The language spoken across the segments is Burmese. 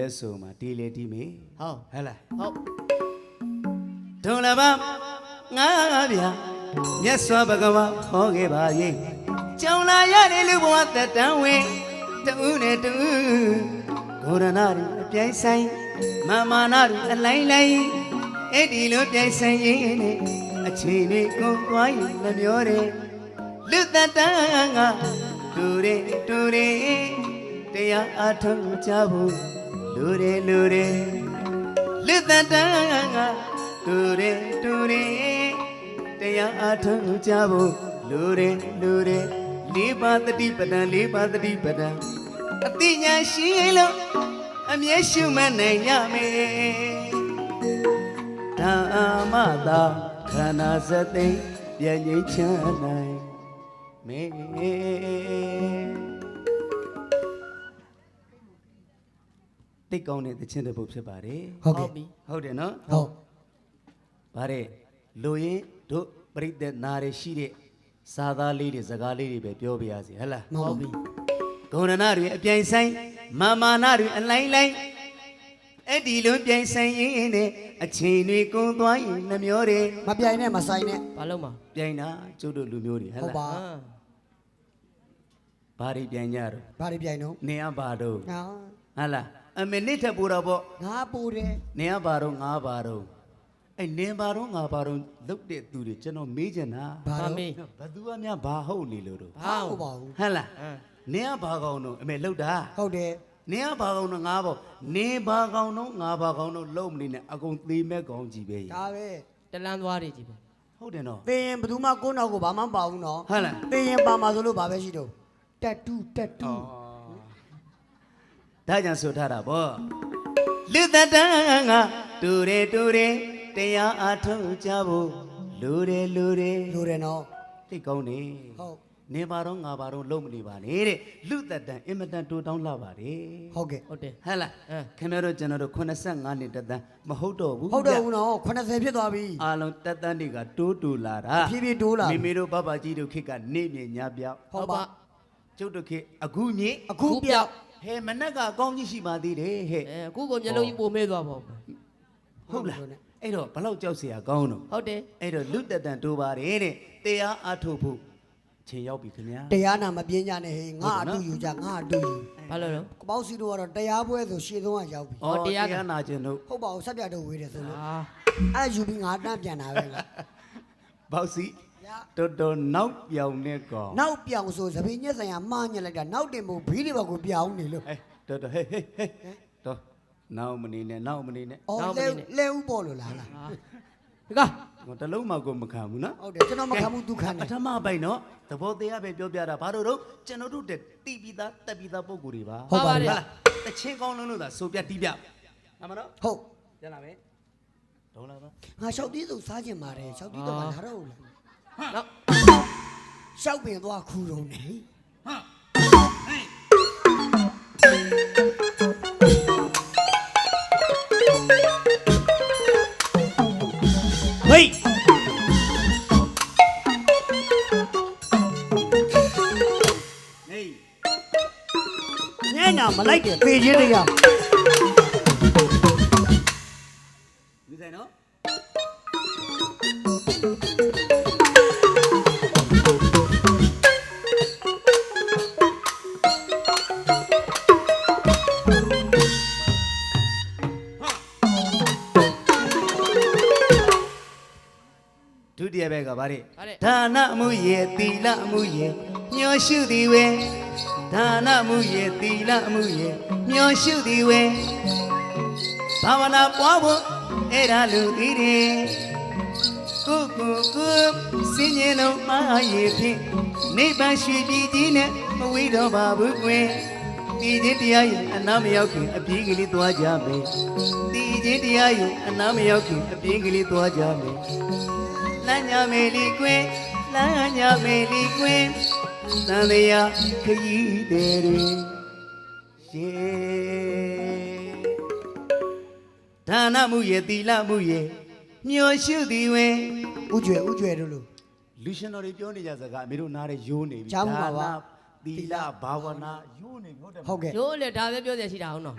လက်စုံမှာတီလေတီမေဟုတ်ဟဲ့လားဟုတ်ဒုံလဘငါဗျာမြတ်စွာဘဂဝါဟောခဲ့ပါရဲ့ကြောင်လာရတဲ့လူဘဝသက်တမ်းဝင်တူးနဲ့တူးဂေါရနာရီအပြိုင်ဆိုင်မမာနာရီအလိုက်လိုက်အဲ့ဒီလိုပြိုင်ဆိုင်ရင်နဲ့အချိန်လေးကုန်သွားရင်မမျောတယ်လူသက်တမ်းကတူတယ်တူတယ်တရားအထုံးကြဖို့ လူတယ်လူတယ်လူသက်တမ်းကတူတယ်တူတယ်တရားအထုံးကြဖို့လူတယ်လူတယ်လေးပါးတတိပဒံလေးပါးတတိပဒံအတိညာရှိလို့အမျက်ရှုမနိုင်ရမယ်ဓမ္မသာခန္ဓာစသိမ့်ပြန်ငိမ့်ချနိုင်မေ တိတ်ကောင်းတဲ့သချင်းတစ်ပုဒ်ဖြစ်ပါတယ်ဟုတ်ကဲ့ ပြီဟုတ်တယ်နော်ဟုတ်ဗါတဲ့လူရင်တို့ပြိတ္တနာရရှိတဲ့စာသားလေးတွေစကားလေးတွေပဲပြောပြရစီဟဟလားမဟုတ်ပြီဂုဏနာတွေအပြိုင်ဆိုင်မာမာနာတွေအလိုက်လိုက်အဲ့ဒီလိုပြိုင်ဆိုင်ရင်နဲ့အချိန်တွေကုန်သွားရင်နှမျောတယ်မပြိုင်နဲ့မဆိုင်နဲ့ဘာလို့မပြိုင်တာကျုပ်တို့လူမျိုးတွေဟဟဟုတ်ပါလားဘာတွေပြိုင်ကြတော့ဘာတွေပြိုင်တော့နေရပါတော့ငါဟဟလား အမိနစ်ထပ်ပူတော့ပေါ့ငါပူတယ်နေရပါတော့ငါပါတော့အဲ့နေပါတော့ငါပါတော့လုတ်တဲ့သူတွေကျွန်တော်မေးချင်တာဘာဘာလို့ မေးဘသူကများဘာဟုတ်နေလို့တော့ဘာဟုတ်ပါဘူးဟမ်လားအင်းနင်းကဘာကောင်တော့အမေလှုပ်တာဟုတ်တယ်နင်းကဘာကောင်တော့ငါပေါ့နင်းဘာကောင်တော့ငါဘာကောင်တော့လုံမနေနဲ့အကုန်သေးမဲ့ကောင်ကြီးပဲဒါပဲတလန်းသွားတွေကြီးပဲဟုတ်တယ်နော်သင်ရင်ဘယ်သူမှကိုယ့်နောက်ကိုဘာမှမပါဘူးနော်ဟုတ်လားသင်ရင်ပါမှာဆိုလို့ဘာပဲရှိတော့တက်တူးတက်တူး ဒါကြောင့်ဆိုထားတာပေါ့လူသက်တမ်းကတူတယ်တူတယ်တရားအားထုတ်ကြဖို့လူတယ်လူတယ်လိုတယ်နော်သိကောင်းနေဟုတ်နေပါတော့ငါပါတော့လုံမနေပါနဲ့တဲ့လူသက်တမ်းအင်မတန်တူတောင်းလာပါတယ်ဟုတ်ကဲ့ဟုတ်တယ်ဟဲ့လားအင်းခင်ဗျားတို့ကျွန်တော်တို့85နှစ်တက်တန်းမဟုတ်တော့ဘူးဟုတ်တယ်ဗျဦးနော်80ဖြစ်သွားပြီအားလုံးတက်တန်းတွေကတိုးတူလာတာဖြည်းဖြည်းတိုးလာမိမိတို့ဘဘကြီးတို့ခေတ်ကနေမြင်ညာပြောက်ဟုတ်ပါကျုပ်တို့ခေတ်အခုမြင်အခုပြောက် ဟဲမနက်ကအကောင်းကြီးရှိပါသေးတယ်ဟဲ့ အဲအခုကိုမျက်လုံးကြီးပုံမဲသွားပါဦး ဟုတ်လားအဲ့တော့ဘလောက်ကြောက်เสียကောင်းတော့ ဟုတ်တယ် အဲ့တော့လူတက်တန်တိုးပါတယ်တဲ့တရားအထုတ်ဖို့အချိန်ရောက်ပြီခင်ဗျာ တရားနာမပြင်းကြနဲ့ဟေးငါအတူယူကြငါအတူယူ ဘာလို့လဲ ကပောက်စီတို့ကတော့တရားပွဲဆိုရှေ့ဆုံးကရောက်ပြီ ဩတရား တရားနာခြင်းတို့ ဟုတ်ပါဘူးဆက်ပြတ်တော့ဝေးတယ်ဆိုလို့ အာ အဲ့ဒါယူပြီးငါတန်းပြန်တာပဲလား ဘောက်စီ ညာတော်တော်နောက်ပြောင်နေကောင်နောက်ပြောင်ဆိုသပင်းညက်ဆိုင်ရာမှားညက်လိုက်တာနောက်တင်ဖို့ဘီးတွေဘက်ကိုပြောင်းနေလို့ဟဲ့တော်တော်ဟေးဟေးဟေးတော်နောက်မနေနဲ့နောက်မနေနဲ့အော်နောက်မလဲနေနဲ့လဲဥပေါ်လို့လားလားအာဒီကဟိုတလုံးမှကိုမခံဘူးနော်ဟုတ်တယ်ကျွန်တော်မခံဘူးသူခံတပယ်ထမပိုက်နော်သဘောတရားပဲပြောပြတာဘာလို့တော့ကျွန်တော်တို့တဲ့တီးပြီးသားတက်ပြီးသားပုံကိုယ်တွေပါဟုတ်ပါဟုတ်တပါယ်တယ်တချင်းကောင်းလုံးလို့သာဆိုပြတီးပြအမနော်ဟုတ်ရလာမယ်ဒေါ်လာပါငါလျှောက်သေးစုံစားကျင်ပါတယ်လျှောက်သေးတော့မလာတော့ဘူးလား နောက်လျှောက်ပင်သွားခူတော့နေဟေးဟေးညံ့ညာမလိုက်တယ်ပေချင်းတရား ဒုတိယဘက်ကဗါတဲ့ဗါတဲ့ဒါနမှုရဲ့သီလမှုရဲ့မျောရှုသည်ဝေဒါနမှုရဲ့သီလမှုရဲ့မျောရှုသည်ဝေဘာဝနာပွားဖို့အဲ့ဒါလူသည်တယ်ကိုကိုကိုစင်ရင်လုံးမရဲ့ဖြင့်နိဗ္ဗာန်ရှိပြည်ကြီးနဲ့မဝေးတော့ပါဘူးကွယ်ဒီချင်းတရားရဲ့အနာမရောက်ခင်အပြေးကလေးသွားကြမယ်ဒီချင်းတရားရဲ့အနာမရောက်ခင်အပြေးကလေးသွားကြမယ် လမ်းညာမေလီကွင်းလမ်းညာမေလီကွင်းသံတရားခရီးတဲ့တွင်ရေဒါနမှုရဲ့သီလမှုရဲ့မျောရှုသည်ဝင်ဥကျွဲဥကျွဲတို့လို့လူရှင်တော်တွေပြောနေကြစကားအမေတို့နားတဲ့ယိုးနေပြီကြားမှာပါသီလဘာဝနာယိုးနေပြီဟုတ်တယ်မဟုတ်ကဲ့ရိုးလေဒါပဲပြောရရှိတာဟုတ်နော်တ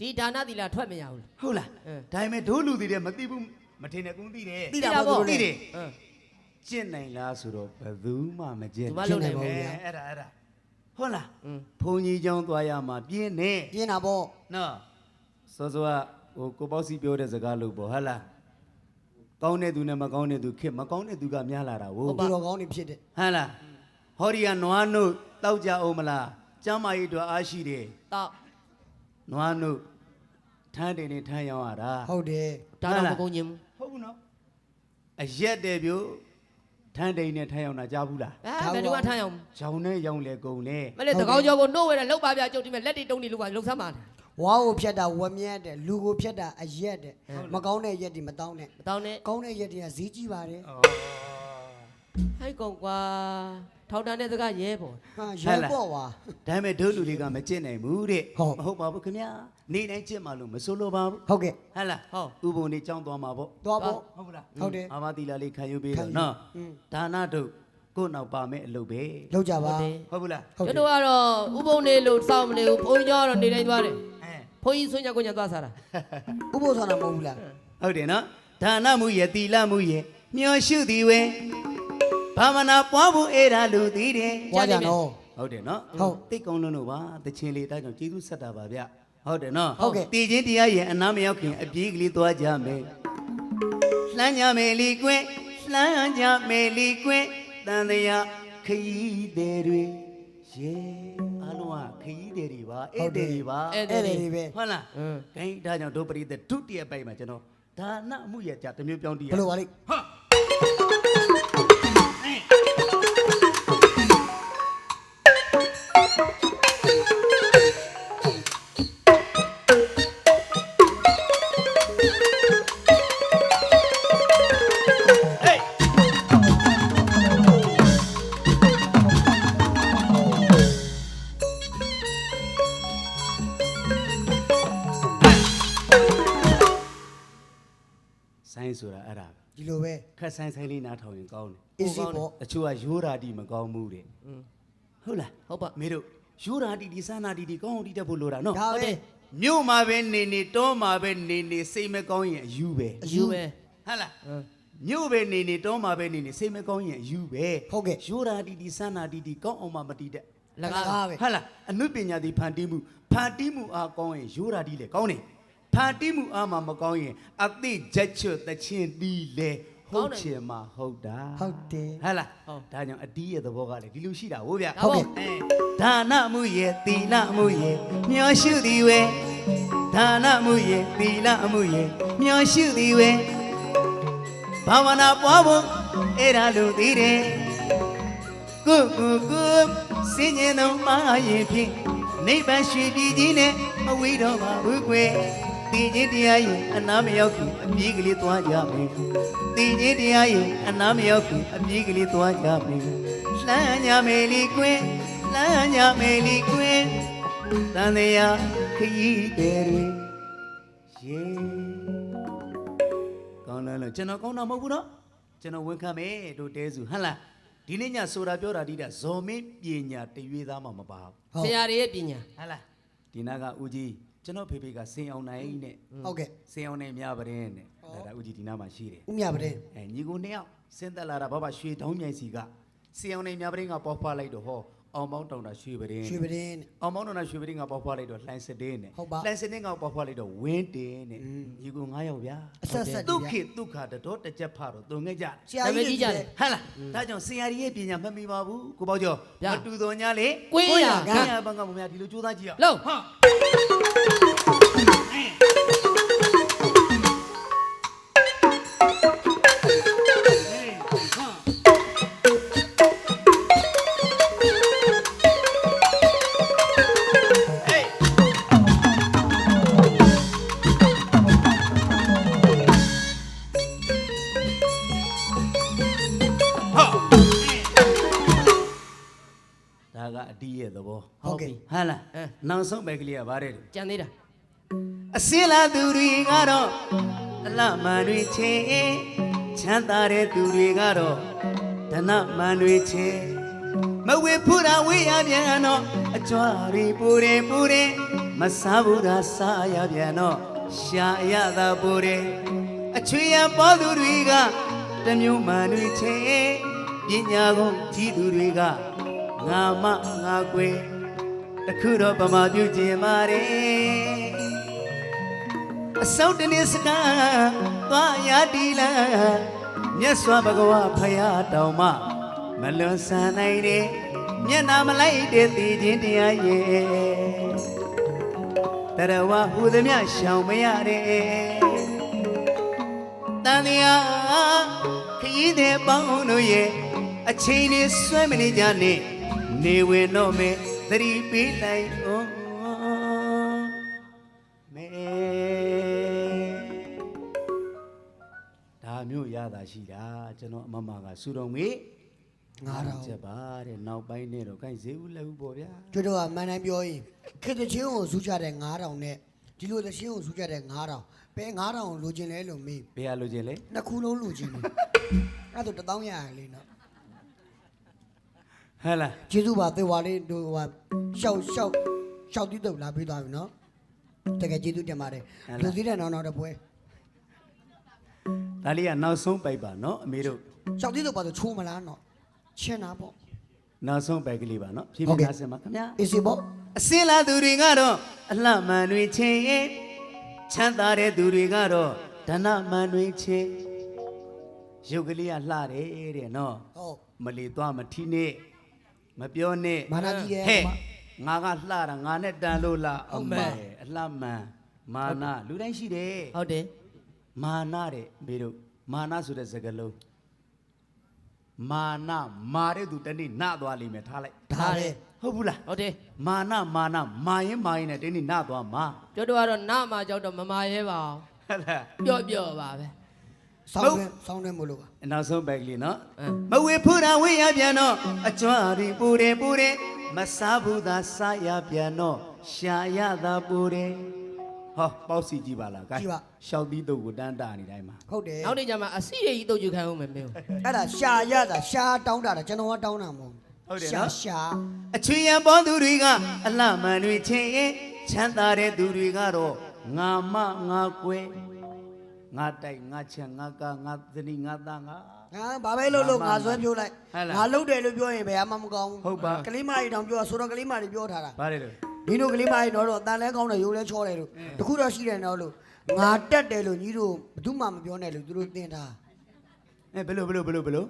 ဒီဒါနသီလထွက်မရဘူးဟုတ်လားအင်းဒါပေမဲ့ဒိုးလူတွေတဲ့မသိဘူး မထင်နဲ့ကုန်းသိတယ်သိတာပေါ့သူတို့သိလည်းတယ်အင်းကျင့်နိုင်လားဆိုတော့ဘယ်သူမှမကျင့်သူမလုပ်နိုင်ကျဘူးင့်အဲအဲ့ဒါအဲ့ဒါဟုတ်လားအင်းဘုန်းကြီးကျောင်းသွားရမှာပြင်းနေပြင်းတာပေါ့နော်စောစောကဟိုကိုပေါ့စီပြောတဲ့စကားလို့ပေါ့ဟုတ်လားကောင်းတဲ့သူနဲ့မကောင်းတဲ့သူခက်မကောင်းတဲ့သူကများလာတာဟုတ်သူတော်ကောင်းနေဖြစ်တယ်ဟမ်လားဟောဒီကနွားနုတောက်ကြအောင်မလားကျမ်းမာရေးအတွက်အားရှိတယ်တော့နွားနုထမ်းတယ်နဲ့ထမ်းရောက်ရတာဟုတ်တယ်ဒါတော့မကုန်ညင်ဘူး ဟုတ်ဘူးနော်အရက်တယ်ပြို့ထမ်းတယ်နဲ့ထမ်းရောက်တာကြားဘူးလားအဲဘယ်သူကထမ်းရအောင်ရောင်နဲ့ရောင်လေကုန်လေမလဲတကောင်းကျော်ကိုနှုတ်ဝဲတယ်လှုပ်ပါပြကြုတ်ဒီမဲ့လက်တွေတုံးနေလို့ပါလှုပ်ဆမ်းပါလားဝါကိုဖြတ်တာဝမြတ်တယ်လူကိုဖြတ်တာအရက်တယ်မကောင်းတဲ့ရက်တွေမတောင်းနဲ့မတောင်းနဲ့ကောင်းတဲ့ရက်တွေကဈေးကြီးပါတယ်ဟို က်ကောင်ကွာထောက်တန်းတဲ့စကားရဲပေါ့ဟာရဲပေါ့ဝါဒါပေမဲ့ဒုလူတွေကမကျင့်နိုင်ဘူးတဲ့ဟုတ်မဟုတ်ပါဘူးခင်ဗျာနေတိုင်းကျင့်မှလို့မဆိုးလို့ပါဘူးဟုတ်ကဲ့ဟဲ့လားဟုတ်ဥပုံနေကြောင်းသွားမှာပေါ့သွားပေါ့ဟုတ်ဘူးလားဟုတ်တယ်အာမတိလာလေးခံယူပေးခံတော့ယူနော်อืมဒါနတို့ကိုယ့်နောက်ပါမဲ့အလုပ်ပဲလောက်ကြပါဟုတ်တယ်ဟုတ်ဘူးလားဟုတ်ကျွတယ်န်တော်ကတော့ဥပုံနေလို့စောင့်မနေဘူးဘုန်းကြီးကျော်ကတော့နေတိုင်းသွားတယ်အဲဘုန်းကြီးဆွညကိုညသွားစားတာဥပုသ်ဆောင်တာမဟုတ်ဘူးလားဟုတ်တယ်နော်ဒါနမှုရဲ့တီလမှုရဲ့မျောရှုသည်ဝဲ ဘာမနာပွားဖို့အဲ့ဒါလူသိတယ်ဝါကြတော့ဟုတ်တယ်နော်ဟုတ်တိတ်ကောင်းလုံးလို့ပါတချင်းလေးဒါကြောင့်ကျေးဇူးဆက်တာပါဗျဟုတ်တယ်နော်ဟုတ်ကဲ့တည်ခြင်းတရားရဲ့အနာမရောက်ခင်အပြေးကလေးသွားကြမယ်လှမ်းကြမယ်လီကွင်းလှမ်းကြမယ်လီကွင်းတန်တရားခရီးသည်တွေရေအားလုံးကခရီးသည်တွေပါဧည့်သည်တွေပါဧည့်အဲ့ဒါတွေပဲဟုတ်လားအင်းဂိမ်းဒါကြောင့်ဒုပရိသတ်ဒုတိယပိုက်မှာကျွန်တော်ဒါနအမှုရကြတစ်မျိုးပြောင်းတည်ရဘယ်လိုပါလိမ့်ဆို ဆိုင်ဆိုင်လေးနားထောင်ရင်ကောင်းတယ်အေးစီပေါ့တချို့ကရိုးရာတီမကောင်းဘူးတဲ့อืมဟုတ်လားဟုတ်ပါမေတို့ရိုးရာတီဒီစနာတီဒီကောင်းအောင်တီတက်ဖို့လိုတာနော်ဒါဟုတ်ပဲတယ်မြို့မှာပဲနေနေတောမှာပဲနေနေစိတ်မကောင်းရင်အယူပဲအယူပဲဟုတ်လားအင်းမြို့ပဲနေနေတောမှာပဲနေနေစိတ်မကောင်းရင်အယူပဲဟုတ်ကဲ့ရိုးရာတီဒီစနာတီဒီကောင်းအောင်မမတီတက်လကားကားပဲဟုတ်လားအနုပညာသည်ဖန်တီးမှုဖန်တီးမှုအားကောင်းရင်ရိုးရာတီလေကောင်းတယ်ဖန်တီးမှုအားမမကောင်းရင်အသိချက်ချွတ်တချင်းတီးလေ ဟုတ်ချင်မှာဟုတ်တာဟုတ်တယ်ဟဲ့လားဟုတ်ဒါကြောင့်အတီးရဲ့သဘောကလည်းဒီလိုရှိတာဟုတ်ဗျဟုတ်ကဲ့ အဲဒါနမှုရဲ့သီလမှုရဲ့မျောရှုသည်ဝဲဒါနမှုရဲ့သီလမှုရဲ့မျောရှုသည်ဝဲဘာဝနာပွားဖို့အဲ့ဒါလိုသိတယ်ကိုကိုကိုစင်ញင်တော်မှာရင်ဖြင့်နိဗ္ဗာန်ရွှေပြည်ကြီးနဲ့မဝေးတော့ပါဘူးကွယ် တည်ခြင်းတရားရဲ့အနာမရောက်ခင်အပြေးကလေးသွားကြမယ်တည်ခြင်းတရားရဲ့အနာမရောက်ခင်အပြေးကလေးသွားကြမယ်လှမ်းကြမယ်လီကွယ်လှမ်းကြမယ်လီကွယ်တန်တရားခရီးတယ်တွေရေကောင်းလားလို့ကျွန်တော်ကောင်းတာမဟုတ်ဘူးနော်ကျွန်တော်ဝန်ခံမယ်တို့တဲစုဟဟလားဒီနေ့ညဆိုတာပြောတာဒီတာဇော်မင်းပညာတရွေသားမှမပါဘူးဟုတ်ဆရာတွေရဲ့ပညာဟလားဒီနာကဦးကြီး ကျွန်တော်ဖေဖေကစင်အောင်နိုင်နဲ့ဟုတ်ကဲ့စင်အောင်နိုင်မြပရင်နဲ့ဟောဒါဒါဦးကြီးဒီနာမှာရှိတယ်ဥမြပတဲ့အဲညီကိုနှစ်ယောက်စင်သက်လာတာဘာဘာရွှေတောင်းမြိုင်စီကစင်အောင်နိုင်မြပရင်ကပေါဖွားလိုက်တော့ဟောအောင်ပေါင်းတောင်တာရွှေပရင်ရွှေပတဲ့နဲ့အောင်ပေါင်းတောင်တာရွှေပရင်ကပေါဖွားလိုက်တော့လှိုင်းစတင်းနဲ့ဟုတ်ပါလှိုင်းစတင်းကပေါဖွားလိုက်တော့ဝင်းတင်နဲ့อืมညီကို9ယောက်ဗျာအဆက်ဆက်ဒုဒီက္ခဗျာဒုက္ခတတော်တစ်ချက်ဖတော့တုံငဲ့ကြတယ်ဆရာကြီးတွေဟဲ့လားဒါကြောင့်ဆရာကြီးရဲ့ပညာမှတ်မိပါဘူးကိုပေါ့ကျော်ဗျာမတူတော်ညာလေကွင်းရကကညာဘန်ကဘုံများဒီလိုကြိုးစားကြည့်ရအောင်လုံးဟာဒါ က တီးရဲ့သဘောဟုတ်ကဲ့ဟဲ့လားအဲ နောက်ဆုံးပဲကလေးကဗါတဲ့ကြံသေးတာအစင်းလာသူတွေကတော့အလမန်တွေချင်းချမ်းသာတဲ့သူတွေကတော့ဓနမန်တွေချင်းမဝေဖူတာဝေးရပြန်တော့အကြွားတွေပူတယ်ပူတယ်မမစားဘူးသာစားရပြန်တော့ရှာရသာပူတယ်အချွေရပေါ်သူတွေကတမျိုးမှန်တွေချင်းပညာကုန်ကြီးသူတွေက ငါမငါကွယ်တခုတော့ပမာပြုခြင်းပါတယ်အစောတနေ့စကားသွားရတီလာမြတ်စွာဘဂဝါဖရာတောင်မှမလွန်ဆန်နိုင်တဲ့မျက်နာမလိုက်တဲ့တည်ခြင်းတရားရဲ့တရဝဟူသည်မြရှောင်မရတဲ့တန်တရားခရီးတဲ့ပေါင်းတို့ရဲ့အချိန်လေးဆွဲမနေကြနဲ့ နေဝင်တော့မယ်သတိပေးလိုက်အောင်မဲဒါမျိုးရတာရှိတာကျွန်တော်အမမကစူတော်မေး9000ချက်ပါတဲ့နောက်ပိုင်းနဲ့တော့ခိုင်းဈေးဦးလည်းဦးပေါ့ဗျာကျွတ်တော့ကမှန်တိုင်းပြောရင်ခေတ္တချင်းကိုစူးကြတဲ့9000နဲ့ဒီလိုသချင်းကိုစူးကြတဲ့9000ဘယ်9000ကိုလိုချင်လဲလို့မေးဘယ်ရလို့ချင်းလဲနှစ်ခုလုံးလိုချင်တယ်အဲ့ဒါတော့1000ရရလေနော် ဟဲ့လားကျေးဇူးပါသေဝါလေးတို့ဟိုရှောက်ရှောက်ရှောက်တိတုတ်လာပြီးသွားပြီနော်တကယ်ကျေးဇူးတင်ပါတယ်လူစည်းတဲ့နောက်နောက်တစ်ပွဲဒါလေးကနောက်ဆုံးပိုက်ပါနော်အမေတို့ရှောက်တိတုတ်ပါဆိုချိုးမလားနော်ချင်းတာပေါ့နောက်ဆုံးပိုက်ကလေးပါနော်ဖြည်းဟုတ်ဖြည်းကဲ့သားစင်ပါခင်ဗျာအေးစီပေါ့အစင်းလာသူတွေကတော့အလှမှန်တွေချင်းရင်ချမ်းသာတဲ့သူတွေကတော့ဒဏမှန်တွေချင်းရုပ်ကလေးကလှတယ်တဲ့နော်ဟုတ်မလီသွားမထီးနဲ့ မပြောနဲ့မာနာကြီးရဲ့ဟဲ့ငါကလှတာငါနဲ့တန်လို့လားအမေအလှမှန်မာနလူတိုင်းရှိတယ်ဟုတ်တယ်မာနတဲ့မေတို့မာနဆိုတဲ့စကားလုံးမာနမာတဲ့သူတနေ့နသွားလိမ့်မယ်ထားလိုက်ဒါလေဟုတ်ဘူးလားဟုတ်တယ်မာနမာနမာရင်မာရင်နဲ့တနေ့နသွားမှာကျွတ်တော့ကတော့နာမှာကြောက်တော့မမာရဲပါဟုတ်လားဘူးပြော့ပြော့ပါပဲ ဆောင်းတယ်ဆောင်းတယ်မလို့ပါအနောက်ဆုံးပဲကလေးနော်အင်းမဝေဖူတာဝေရပြန်တော့အကျွမ်းရီပူတယ်ပူတယ်မစားဘူးသာစားရပြန်တော့ရှာရသာပူတယ်ဟောပေါ့စီကြည့်ပါလားကဲရှောက်သီးတုပ်ကိုတန်းတာနေတိုင်းမှာဟုတ်တယ်နောက်နေ့ကျမှအစီရကြီးတုတ်ယူခံအောင်မယ်မင်းအဲ့ဒါရှာရတာရှာတောင်းတာတာကျွန်တော်ကတောင်းတာမဟုတ်ဟုတ်တယ်ရှာနော်ရှာအချွေရပေါ်သူတွေကအလှမှန်တွေချင်းရင်ချမ်းသာတဲ့သူတွေကတော့ငါမငါကွယ် ငါတိုက်ငါချံငါကငါသနီငါသားငါငါဘာပဲလို့လို့ငါဆွဲပြိုးလိုက်ဟုတ်လားငါလှုပ်တယ်လို့ပြောရင်ဘယ်မှမကောင်းဘူးဟုတ်ပါ ကလေးမကြီးတောင်ပြောဆိုတော့ကလေးမကြီးပြောထားတာဘာလဲလို့ ဒီလိုကလေးမကြီးတော့တော့အတန်လဲကောင်းတယ်ရိုးလဲချောတယ်လို့တခုတော့ရှိတယ်နော်လို့ငါတက်တယ်လို့ညီတို့ဘယ်သူမှမပြောနဲ့လို့သူတို့တင်ထား အဲဘယ်လိုဘယ်လိုဘယ်လိုဘယ်လို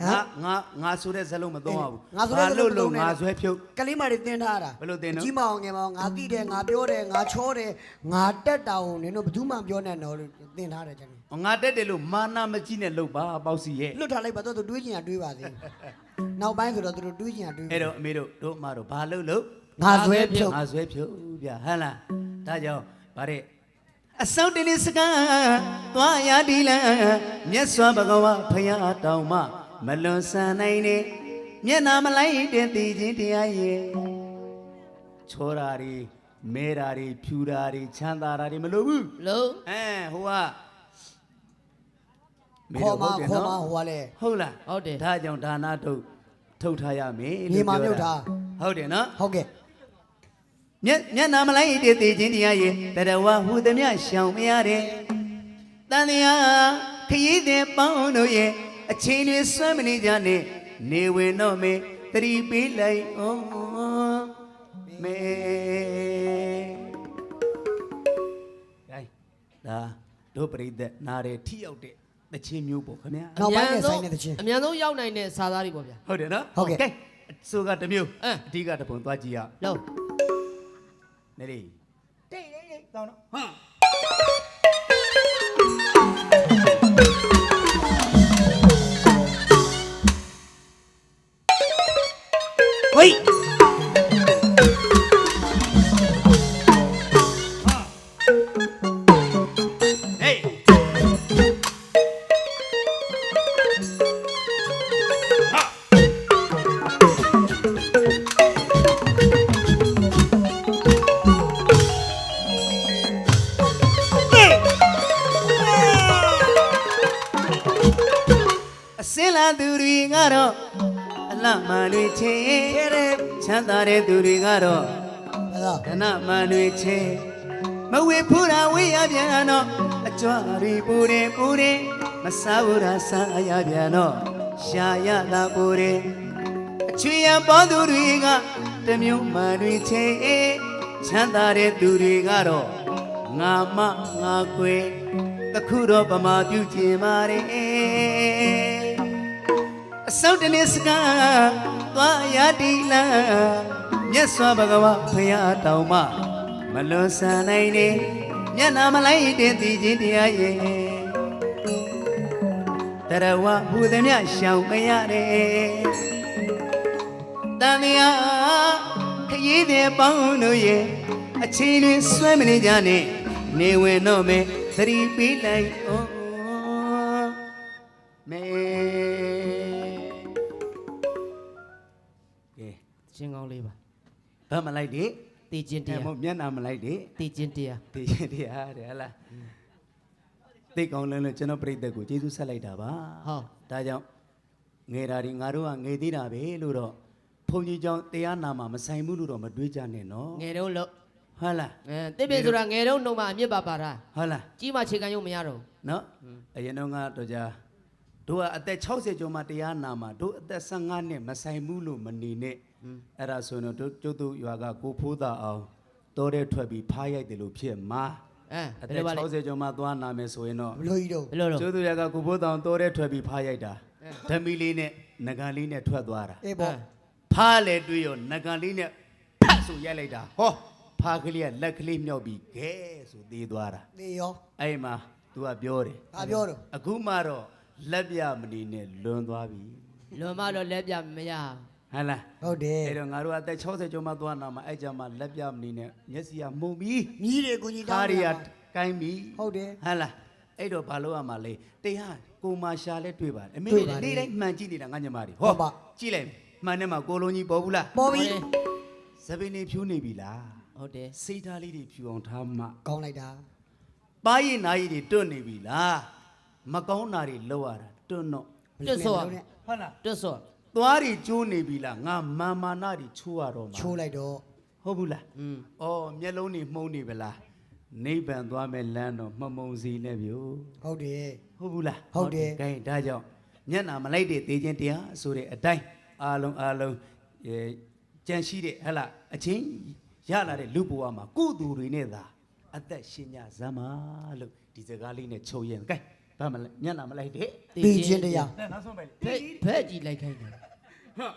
ဟငါမ်ငါငါဆိုတဲ့ဇလုံးမသုံးရဘူးငါဆိုတဲ့ဇလုံးမသုံးလို့နဲ့ငါဆွဲဖြုတ်ကလေးမကြီးတင်ထားတာဘယ်လိုတင်တော့ကြီးမအောင်ငယ်မအောင်ငါတိတယ်ငါပြောတယ်ငါချောတယ်ငါတက်တာကိုနင်တို့ဘယ်သူမှမပြောနဲ့နော်လို့တင်ထားတယ်ကျွန်တော်ငါတက်တယ်လို့မာနာမကြည့်နဲ့လို့ပါပေါ့စီရဲ့လွတ်ထားလိုက်ပါတော့သူတွေးချင်ရတွေးပါသေးနောက်ပိုင်းဆိုတော့သူတို့တွေးချင်ရတွေးအဲ့တော့အမေတို့တို့အမတို့ဘာလို့လို့ငါဆွဲဖြုတ်ငါဆွဲဖြုတ်ဗျဟဟလားဒါကြောင့်ဗါတဲ့အစောတလေးစကားသွားရဒီလမြတ်စွာဘဂဝါဖရာတောင်မှ မလွန်ဆန်နိုင်နဲ့မျက်နာမလိုက်တဲ့တည်ခြင်းတရားရဲ့ချောတာတွေမဲတာတွေဖြူတာတွေချမ်းသာတာတွေမလိုဘူးလို့အဲဟိုကခေါ်မဟုတ်တယ်ခေါ်မနော်ဟိုကလေဟုတ်လားဟုတ်တယ်ဒါကြောင့်ဒါနာထုတ်ထုတ်ထားရမယ်မြေလို့မာပြောမြုပ်ထားဟုတ်တယ်နော်ဟုတ်ကဲ့မျက်မျက်နာမလိုက်တဲ့တေခြင်းတရားရဲ့တရဝဟူသည်မြရှောင်မရတဲ့တန်တရားခရီးတဲ့ပေါင်းတို့ရဲ့ အချိန်တွေဆွမ်းမနေကြနဲ့နေဝင်တော့မေသတိပေးလိုက်အောင်မေဂိုင်းဒါတို့ပြိသက်နားတယ်ထိရောက်တဲ့တချင်းမျိုးပေါ့ခင်ဗျာနောက်ပိုင်းနဲ့ဆိုင်တဲ့တခြင်းအမြန်ဆုံးရောက်နိုင်တဲ့စာသားတွေပေါ့ဗျာဟုတ်တယ်နော်ဟုတ်ကဲ့အဆိုကတစ်မျိုးအင်းအဓိကတစ်ပုံသွားကြည့်ရအောင်လို့နေလေတိတ်တိတ်တိတ်တောင်းတော့ဟာဟိ လှမှန်တွေချင်းခဲတယ်ချမ်းသာတဲ့သူတွေကတော့ဘယ်ဒနမန်တွေချဲမဝေဖူတာဝေးရပြန်တော့အကြွားတွေပူတယ်ပူတယ်မစားဘူးတာစားရပြန်တော့ရှာရတာပူတယ်အချွေရပေါ်သူတွေကတမျိုးမှန်တွေချဲချမ်းသာတဲ့သူတွေကတော့ငါမငါကွယ်တခုတော့ပမာပြုကျင်ပါတယ် အစောတနေ့စကားသွားရတီလာမြတ်စွာဘဂဝါဖရာတောင်မှမလွန်ဆန်နိုင်နေမျက်နာမလိုက်တဲ့တည်ခြင်းတရားရဲ့တရဝဟူသည်မြရှောင်မရတယ်တန်တရားခရီးတဲ့ပေါင်းတို့ရဲ့အချိန်တွေဆွဲမနေကြနဲ့နေဝင်တော့မယ်သတိပေးလိုက်အောင် ဗတ်မလိုက်တယ်တေခြင်းတရားမဟုတ်မျက်နာမလိုက်တယ်တေခြင်းတရားတေခြင်းတရားတဲ့ဟလားသိကောင်းလဲလဲကျွန်တော်ပြိတ္တကိုကျေးဇူးဆက်လိုက်တာပါဟုတ်ဒါကြောင့်ငယ်တာဒီငါတို့ကငယ်သေးတာပဲလို့တော့ဘုန်းကြီးကြောင့်တရားနာမှာမဆိုင်ဘူးလို့တော့မတွေးကြနဲ့နော်ငယ်တော့လို့ဟုတ်လားအဲတိပိဆိုတာငယ်တော့နှုံမှာအမြစ်ပါပါတာဟုတ်လားကြီးမှခြေခံရုံမရတော့နော်အရင်တော့ကတော့ကြာတို့ကအသက်60ကျော်မှတရားနာမှာတို့အသက်15နှစ်မဆိုင်ဘူးလို့မနေနဲ့ အဲ့ဒါဆိုရင်တော့တို့ကျုပ်တို့ရွာကကိုဖိုးတာအောင်တော်တဲ့ထွက်ပြီးဖားရိုက်တယ်လို့ဖြစ်မှာအဲအဘယ်သက်လိုပါလဲ60ကျော်မှသွားနာမယ်ဆိုရင်တော့ဘလို့ကြီးတော့ဘယ်လိုတော့ကျိုးသူရကကိုဘိုးတောင်တော်တဲ့ထွက်ပြီးဖားရိုက်တာဓမီလေးနဲ့နဂန်လေးနဲ့ထွက်သွားတာအေးပေါ့ဖားလေတွေးရောနဂန်လေးနဲ့ဖတ်ဆိုရိုက်လိုက်တာဟောဖားကလေးကလက်ကလေးမြောက်ပြီးဂဲဆိုသေးသွားတာနေရောအဲ့မှာ तू ကပြောတယ်ဘာပြောတော့အခုမှတော့လက်ပြမနေနဲ့လွန်သွားပြီလွန်မတော့လက်ပြမရ ဟမ်လားဟုတ်တယ်အဲ့တော့ငါတို့ကအသက်60ကျော်မှသွားနာမှာအဲ့ကြမှာလက်ပြမနေနဲ့မျက်စိကမှုန်ပြီးမြည်တယ်ကိုကြီးတောခါင်းရီနေကရကိုင်းပြီးဟုတ်တယ်ဟမ်လားအဲ့တော့ဘာလို့ရမှာလဲတရားကိုမာရှာလဲတွေ့ပါတယ်အမေတွေ့ပါတယ်နေ့တိုင်းမှန်ကြည့်နေတာငါညမတွေဟုတ်ပါ ကြည့်လိုက်မှန်တယ်မှာကိုလုံးကြီးပေါ်ဘူးလားပေါ်ပြီသပင်းနေဖြူနေပြီလားဟုတ်တယ်စိတ်ထားလေးတွေဖြူအောင်ထားမှ ကောင်းလိုက်တာပါးရည်နာရည်တွေတွတ်နေပြီလားမကောင်းတာတွေလောက်ရတာတွတ်တော့ တွတ်ဆော့ဟုတ်လားတွတ်ဆော့ သွားတွေကျိုးနေပြီလားငါမာမာနာတွေချိုးရတော့မှာချိုးလိုက်တော့ဟုတ်ဘူးလားอืมအော်မျက်လုံးတွေမှုံးနေပြီလားနိဗ္ဗာန်သွားမဲ့လမ်းတော့မမုံစီနဲ့ဗျို့ဟုတ်တယ်ဟုတ်ဘူးလားဟုတ်တယ်ကဲဒါကြောင့်မျက်နာမလိုက်တဲ့သေးခြင်းတရားဆိုတဲ့အတိုင်းအားလုံးအားလုံးအဲကြံရှိတဲ့ဟဲ့လားအချင်းရလာတဲ့လူဘဝမှာကုသိုလ်တွေနဲ့သာအသက်ရှင်ကြစမ်းပါလို့ဒီစကားလေးနဲ့ချုပ်ရင်ကဲဘာမလဲမျက်နာမလိုက်တဲ့တီချင်းတရားနဲ့နောက်ဆုံးပဲဖက်ဖက်ကြည့်လိုက်ခိုင်းတယ် ဟ